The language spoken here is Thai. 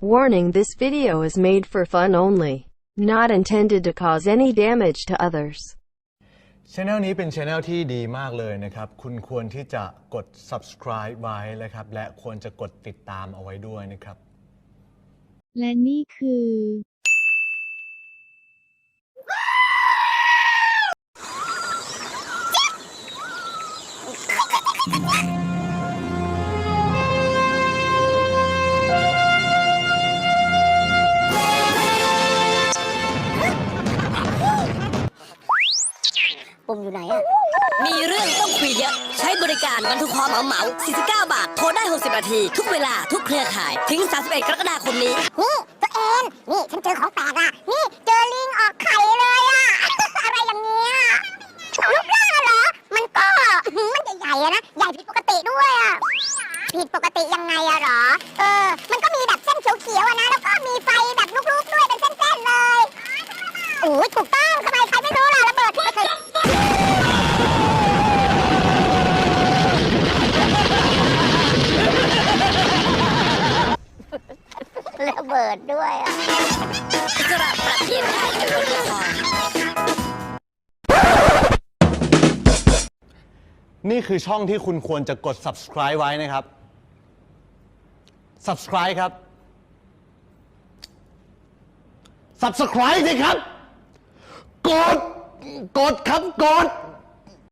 Warning this video is made for fun only. Not intended to cause any damage to others. ช anel นี้เป็นช anel ที่ดีมากเลยนะครับ คุณควรที่จะกด subscribe ไว้นะครับ และควรจะกดติดตามเอาไว้ด้วยนะครับ และนี่คือ ปุ่มอยู่ไหนอะมีเรื่องต้องคุยเยอะ ใช้บริการบรรทุกคอเหมาเหมา49 บาท โทรได้ 60 นาที ทุกเวลาทุกเครือข่าย ถึง 31 กรกฎาคมนี้ นี่ตัวเองนี่ฉันเจอของแปลกอะนี่เจอลิงออกไข่เลยอะ อะไรอย่างเงี้ยรูปร่างอะเหรอ มันก็หืมมันใหญ่ๆอะนะ ใหญ่ผิดปกติด้วยอะผิดปกติยังไงอะเหรอเออ มันก็มีแบบเส้นเขียวๆอะนะ แล้วก็มีไฟแบบลุกๆด้วยเป็นเส้นๆเลยโอ้ยถูกต้องทำไมใครไม่รู้ล่ะระเบิดที่ไม่เคย ระเบิดด้วยอะอิสระปรับเปลี่ยนได้ในบนละครนี่คือช่องที่คุณควรจะกด subscribe ไว้นะครับ subscribe ครับ subscribe สิครับ กด กดครับ กด